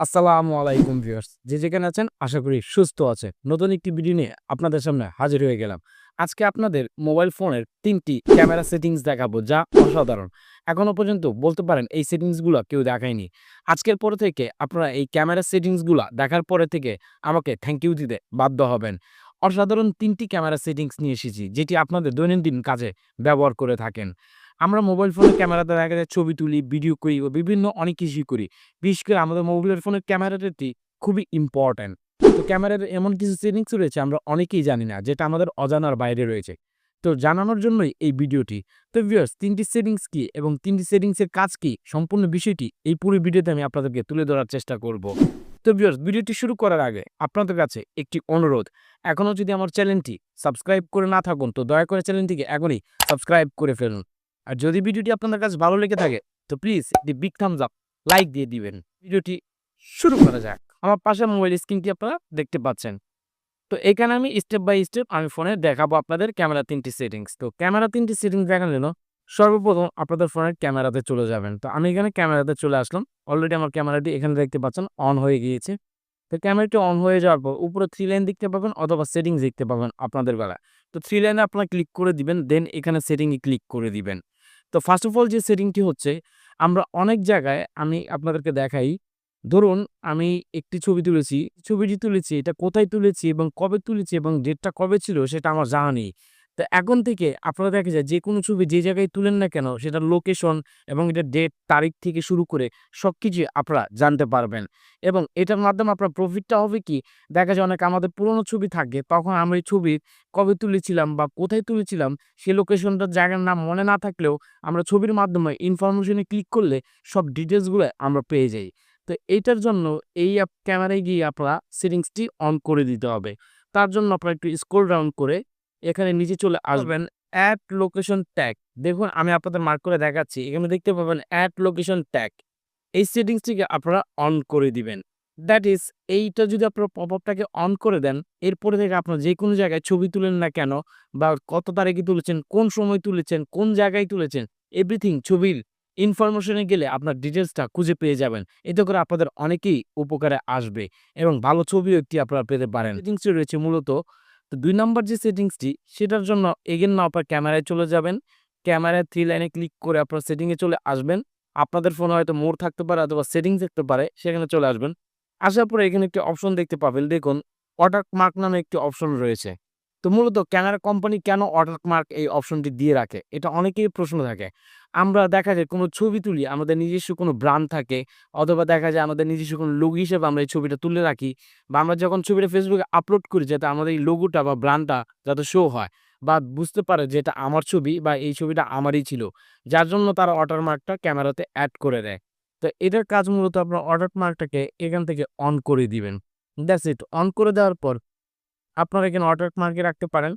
আসসালামু আলাইকুম ভিউয়ার্স। যে যেখানে আছেন, আশা করি সুস্থ আছে নতুন একটি ভিডিও নিয়ে আপনাদের সামনে হাজির হয়ে গেলাম। আজকে আপনাদের মোবাইল ফোনের তিনটি ক্যামেরা সেটিংস দেখাবো, যা অসাধারণ। এখনও পর্যন্ত বলতে পারেন এই সেটিংসগুলো কেউ দেখায়নি। আজকের পরে থেকে আপনারা এই ক্যামেরা সেটিংসগুলো দেখার পরে থেকে আমাকে থ্যাংক ইউ দিতে বাধ্য হবেন। অসাধারণ তিনটি ক্যামেরা সেটিংস নিয়ে এসেছি, যেটি আপনাদের দৈনন্দিন কাজে ব্যবহার করে থাকেন। আমরা মোবাইল ফোনের ক্যামেরাতে দেখা যায় ছবি তুলি ভিডিও করি ও বিভিন্ন অনেক কিছুই করি। বিশেষ করে আমাদের মোবাইলের ফোনের ক্যামেরাটি খুবই ইম্পর্ট্যান্ট তো ক্যামেরার এমন কিছু সেটিংস রয়েছে আমরা অনেকেই জানি না, যেটা আমাদের অজানার বাইরে রয়েছে। তো জানানোর জন্যই এই ভিডিওটি তো ভিউয়ার্স তিনটি সেটিংস কি এবং তিনটি সেটিংসের কাজ কি? সম্পূর্ণ বিষয়টি এই পুরো ভিডিওতে আমি আপনাদেরকে তুলে ধরার চেষ্টা করব। তো ভিউয়ার্স ভিডিওটি শুরু করার আগে আপনাদের কাছে একটি অনুরোধ। এখনও যদি আমার চ্যানেলটি সাবস্ক্রাইব করে না থাকুন, তো দয়া করে চ্যানেলটিকে এখনই সাবস্ক্রাইব করে ফেলুন। আর যদি ভিডিওটি আপনাদের কাছে ভালো লেগে থাকে, তো প্লিজ একটি বিগ থামস আপ লাইক দিয়ে দিবেন। ভিডিওটি শুরু করা যাক। আমার পাশে মোবাইল স্ক্রিনটি আপনারা দেখতে পাচ্ছেন। তো এখানে আমি স্টেপ বাই স্টেপ আমি ফোনে দেখাবো আপনাদের ক্যামেরা তিনটি সেটিংস তো ক্যামেরা তিনটি সেটিংস দেখার জন্য সর্বপ্রথম আপনাদের ফোনের ক্যামেরাতে চলে যাবেন। তো আমি এখানে ক্যামেরাতে চলে আসলাম। অলরেডি আমার ক্যামেরাটি এখানে দেখতে পাচ্ছেন অন হয়ে গিয়েছে। তো ক্যামেরাটি অন হয়ে যাওয়ার পর উপরে থ্রি লাইন দেখতে পাবেন অথবা সেটিংস দেখতে পাবেন আপনাদের বেলা তো থ্রি লাইনে আপনারা ক্লিক করে দিবেন দেন এখানে সেটিংয়ে ক্লিক করে দিবেন। তো ফার্স্ট অফ অল যে সেটিংটি হচ্ছে, আমরা অনেক জায়গায় আমি আপনাদেরকে দেখাই। ধরুন, আমি একটি ছবি তুলেছি। ছবিটি তুলেছি, এটা কোথায় তুলেছি এবং কবে তুলেছি এবং ডেটটা কবে ছিল, সেটা আমার জানা নেই। তো এখন থেকে আপনারা দেখা যায় যে কোনো ছবি যে জায়গায় তুলেন না কেন সেটার লোকেশন এবং এটা ডেট তারিখ থেকে শুরু করে সব কিছু আপনারা জানতে পারবেন। এবং এটার মাধ্যমে আপনার প্রফিটটা হবে কি? দেখা যায় অনেক আমাদের পুরনো ছবি থাকে, তখন আমরা এই ছবি কবে তুলেছিলাম বা কোথায় তুলেছিলাম সেই লোকেশনটার জায়গার নাম মনে না থাকলেও আমরা ছবির মাধ্যমে ইনফরমেশনে ক্লিক করলে সব ডিটেলসগুলো আমরা পেয়ে যাই। তো এইটার জন্য এই ক্যামেরায় গিয়ে আপনারা সেটিংসটি অন করে দিতে হবে। তার জন্য আপনারা একটু স্ক্রল ডাউন করে এখানে নিচে চলে আসবেন অ্যাড লোকেশন ট্যাগ দেখুন আমি আপনাদের মার্ক করে দেখাচ্ছি। এখানে দেখতে পাবেন অ্যাড লোকেশন ট্যাগ এই সেটিংসটিকে আপনারা অন করে দিবেন। দ্যাট ইজ এইটা যদি আপনারা পপ আপটাকে অন করে দেন এরপরে থেকে আপনার যে কোনো জায়গায় ছবি তুলেন না কেন বা কত তারিখে তুলেছেন কোন সময় তুলেছেন কোন জায়গায় তুলেছেন এভরিথিং ছবির ইনফরমেশনে গেলে আপনার ডিটেলসটা খুঁজে পেয়ে যাবেন। এতে করে আপনাদের অনেকেই উপকারে আসবে এবং ভালো ছবিও একটি আপনারা পেতে পারেন। সেটিংসটি রয়েছে মূলত তো দুই নম্বর যে সেটিংসটি, সেটার জন্য এগেন না আপনার ক্যামেরায় চলে যাবেন। ক্যামেরায় থ্রি লাইনে ক্লিক করে আপনার সেটিংয়ে চলে আসবেন। আপনাদের ফোনে হয়তো মোর থাকতে পারে অথবা সেটিংস থাকতে পারে, সেখানে চলে আসবেন। আসার পরে এখানে একটি অপশন দেখতে পাবেন। দেখুন ওয়াটারমার্ক নামে একটি অপশন রয়েছে। তো মূলত ক্যামেরা কোম্পানি কেন ওয়াটারমার্ক এই অপশনটি দিয়ে রাখে? এটা অনেকেই প্রশ্ন থাকে। আমরা দেখা যায় কোনো ছবি তুলি, আমাদের নিজস্ব কোনো ব্র্যান্ড থাকে, অথবা দেখা যায় আমাদের নিজস্ব কোনো লোগো হিসেবে আমরা এই ছবিটা তুলে রাখি, বা আমরা যখন ছবিটা ফেসবুকে আপলোড করি যাতে আমাদের এই লোগোটা বা ব্র্যান্ডটা যাতে শো হয়, বা বুঝতে পারে যে এটা আমার ছবি বা এই ছবিটা আমারই ছিল, যার জন্য তারা ওয়াটারমার্কটা ক্যামেরাতে অ্যাড করে দেয়। তো এটার কাজ মূলত আপনার ওয়াটারমার্কটাকে এখান থেকে অন করে দিবেন। দ্যাটস ইট অন করে দেওয়ার পর আপনারা এখানে অর্ডার মার্কে রাখতে পারেন।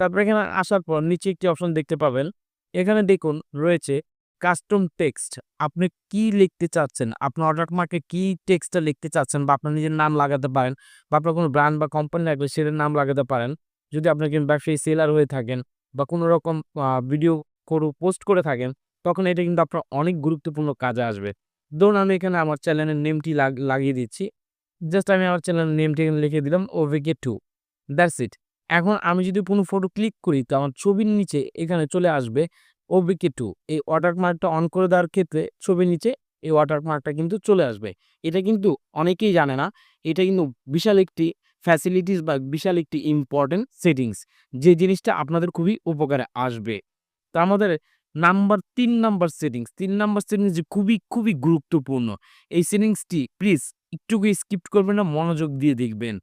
তারপর এখানে আসার পর নিচে একটি অপশন দেখতে পাবেন। এখানে দেখুন, রয়েছে কাস্টম টেক্সট আপনি কি লিখতে চাচ্ছেন? আপনার অর্ডার মার্কে কি টেক্সটটা লিখতে চাচ্ছেন বা আপনার নিজের নাম লাগাতে পারেন বা আপনার কোনো ব্র্যান্ড বা কোম্পানি লাগবে সেটার নাম লাগাতে পারেন। যদি আপনি একজন ব্যবসায়ী সেলার হয়ে থাকেন বা কোনো রকম ভিডিও করু পোস্ট করে থাকেন, তখন এটা কিন্তু আপনার অনেক গুরুত্বপূর্ণ কাজে আসবে। ধরুন আমি এখানে আমার চ্যানেলের নেমটি লাগিয়ে দিচ্ছি। জাস্ট আমি আমার চ্যানেলের নেমটি এখানে লিখে দিলাম ওভিকে টু দ্যাটস ইট এখন আমি যদি কোনো ফটো ক্লিক করি, তো আমার ছবির নিচে এখানে চলে আসবে ওবিকে টু এই ওয়াটারমার্কটা অন করে দেওয়ার ক্ষেত্রে ছবির নিচে এই ওয়াটারমার্কটা কিন্তু চলে আসবে। এটা কিন্তু অনেকেই জানে না। এটা কিন্তু বিশাল একটি ফ্যাসিলিটিস বা বিশাল একটি ইম্পর্টেন্ট সেটিংস যে জিনিসটা আপনাদের খুবই উপকারে আসবে। তো আমাদের নাম্বার তিন নাম্বার সেটিংস তিন নাম্বার সেটিংস যে খুবই খুবই গুরুত্বপূর্ণ। এই সেটিংসটি প্লিজ একটুকু স্কিপ করবেন না, মনোযোগ দিয়ে দেখবেন।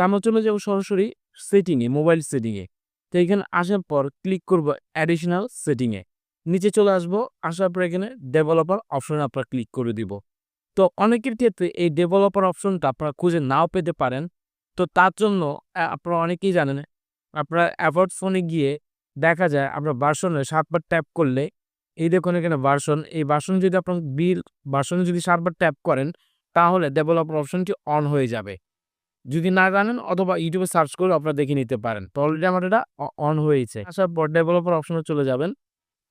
তা আমরা চলে যাব সরাসরি সেটিংয়ে মোবাইল সেটিংয়ে তো এখানে আসার পর ক্লিক করব অ্যাডিশনাল সেটিংয়ে নিচে চলে আসব, আসার পর এখানে ডেভেলপার অপশনে আপনারা ক্লিক করে দিব। তো অনেকের ক্ষেত্রে এই ডেভেলপার অপশনটা আপনারা খুঁজে নাও পেতে পারেন। তো তার জন্য আপনারা অনেকেই জানেন, আপনারা অ্যাভয়েড ফোনে গিয়ে দেখা যায়, আপনার ভার্সনে সাতবার ট্যাপ করলে, এই দেখুন এখানে ভার্সন এই ভার্সন যদি আপনার বিল ভার্সনে যদি সাতবার ট্যাপ করেন, তাহলে ডেভেলপার অপশনটি অন হয়ে যাবে। যদি না জানেন অথবা ইউটিউবে সার্চ করে আপনারা দেখে নিতে পারেন। তো অলরেডি আমার এটা অন হয়েছে। আসার পর ডেভেলপার অপশনে চলে যাবেন।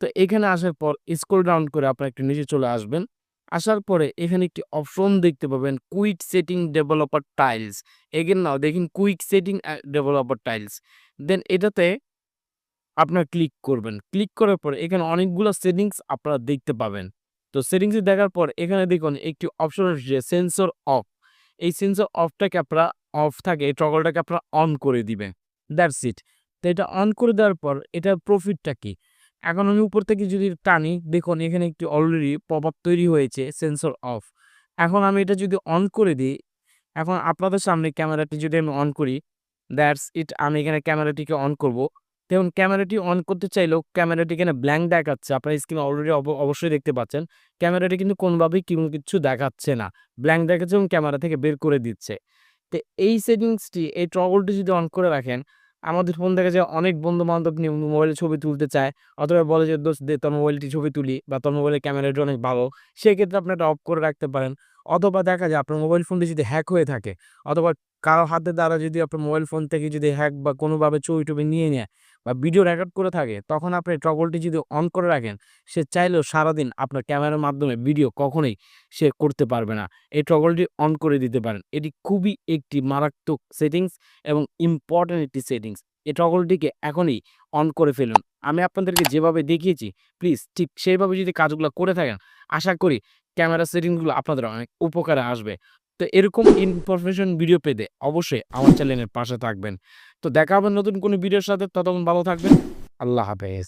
তো এখানে আসার পর স্ক্রল ডাউন করে আপনারা একটু নিচে চলে আসবেন। আসার পরে এখানে একটি অপশন দেখতে পাবেন quick setting developer tiles again now দেখেন quick setting developer tiles then এটাতে আপনার ক্লিক করবেন। ক্লিক করার পর এখানে অনেকগুলো সেটিংস আপনারা দেখতে পাবেন। তো সেটিংস দেখার পর এখানে দেখুন একটি অপশন আসছে সেন্সর অফ এই সেন্সর অফটাকে আপনারা অফ থাকে, এই টগলটাকে আপনারা অন করে দিবেন দ্যাটস ইট তো এটা অন করে দেওয়ার পর এটার প্রফিটটা কি? এখন আমি উপর থেকে যদি টানি, দেখুন এখানে একটি অলরেডি আপ তৈরি হয়েছে সেন্সর অফ এখন আমি এটা যদি অন করে দিই, এখন আপনাদের সামনে ক্যামেরাটি যদি আমি অন করি দ্যাটস ইট আমি এখানে ক্যামেরাটিকে অন করব। দেখুন, ক্যামেরাটি অন করতে চাইলেও ক্যামেরাটি এখানে ব্ল্যাঙ্ক দেখাচ্ছে, আপনার স্ক্রিনে অলরেডি অবশ্যই দেখতে পাচ্ছেন। ক্যামেরাটি কিন্তু কোনোভাবেই কোনো কিছু দেখাচ্ছে না। ব্ল্যাঙ্ক দেখাচ্ছে এবং ক্যামেরা থেকে বের করে দিচ্ছে। তো এই সেটিংসটি এই টগলটি যদি অন করে রাখেন, আমাদের ফোন থেকে যে অনেক বন্ধু বান্ধব নিয়ে মোবাইলে ছবি তুলতে চায়। অথবা বলে যে দোষ দে, তোর মোবাইলটি ছবি তুলি বা তোর মোবাইলের ক্যামেরাটি অনেক ভালো। সেক্ষেত্রে আপনি এটা অফ করে রাখতে পারেন। অথবা দেখা যায় আপনার মোবাইল ফোনটি যদি হ্যাক হয়ে থাকে, অথবা কারও হাতে দ্বারা যদি আপনার মোবাইল ফোন থেকে যদি হ্যাক বা কোনোভাবে ছবি টবি নিয়ে নেয় বা ভিডিও রেকর্ড করে থাকে, তখন আপনি টগলটি যদি অন করে রাখেন, সে চাইলেও সারাদিন আপনার ক্যামেরার মাধ্যমে ভিডিও কখনোই সে করতে পারবে না। এই টগলটি অন করে দিতে পারেন। এটি খুবই একটি মারাত্মক সেটিংস এবং ইম্পর্ট্যান্ট একটি সেটিংস এই টগলটিকে এখনই অন করে ফেলুন। আমি আপনাদেরকে যেভাবে দেখিয়েছি প্লিজ ঠিক সেইভাবে যদি কাজগুলো করে থাকেন, আশা করি ক্যামেরা সেটিংসগুলো আপনাদের অনেক উপকারে আসবে। তো এরকম ইনফরমেশন ভিডিও পেতে অবশ্যই আমার চ্যানেলের পাশে থাকবেন। তো দেখা হবে নতুন কোনো ভিডিওর সাথে, ততক্ষণ ভালো থাকবেন। আল্লাহ হাফেজ।